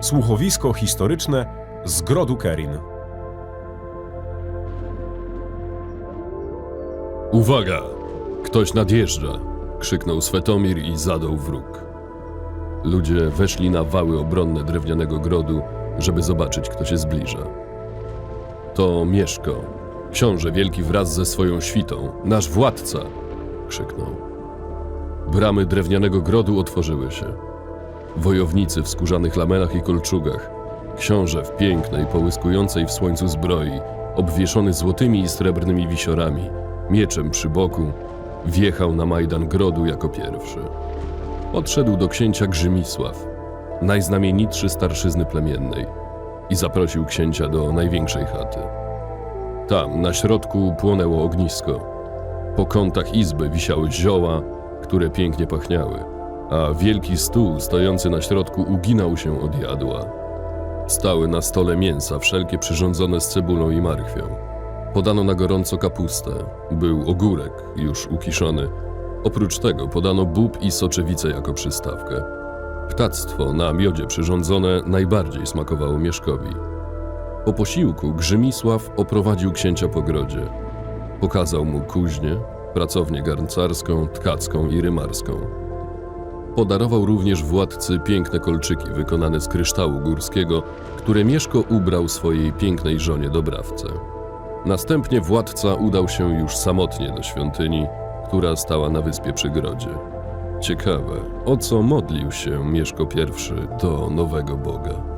Słuchowisko historyczne z Grodu Kerin. Uwaga! Ktoś nadjeżdża! krzyknął Svetomir i zadał wróg. Ludzie weszli na wały obronne drewnianego grodu, żeby zobaczyć, kto się zbliża. To Mieszko, książę wielki wraz ze swoją świtą, nasz władca! krzyknął. Bramy drewnianego grodu otworzyły się. Wojownicy w skórzanych lamelach i kolczugach, książę w pięknej, połyskującej w słońcu zbroi, obwieszony złotymi i srebrnymi wisiorami, mieczem przy boku, wjechał na Majdan Grodu jako pierwszy. Podszedł do księcia Grzymisław, najznamienitszy starszyzny plemiennej, i zaprosił księcia do największej chaty. Tam, na środku, płonęło ognisko. Po kątach izby wisiały zioła, które pięknie pachniały, a wielki stół stojący na środku uginał się od jadła. Stały na stole mięsa, wszelkie przyrządzone z cebulą i marchwią. Podano na gorąco kapustę, był ogórek, już ukiszony. Oprócz tego podano bób i soczewicę jako przystawkę. Ptactwo na miodzie przyrządzone najbardziej smakowało Mieszkowi. Po posiłku Grzymisław oprowadził księcia po grodzie. Pokazał mu kuźnię, pracownię garncarską, tkacką i rymarską. Podarował również władcy piękne kolczyki wykonane z kryształu górskiego, które Mieszko ubrał swojej pięknej żonie Dobrawce. Następnie władca udał się już samotnie do świątyni, która stała na wyspie przy grodzie. Ciekawe, o co modlił się Mieszko I do nowego Boga.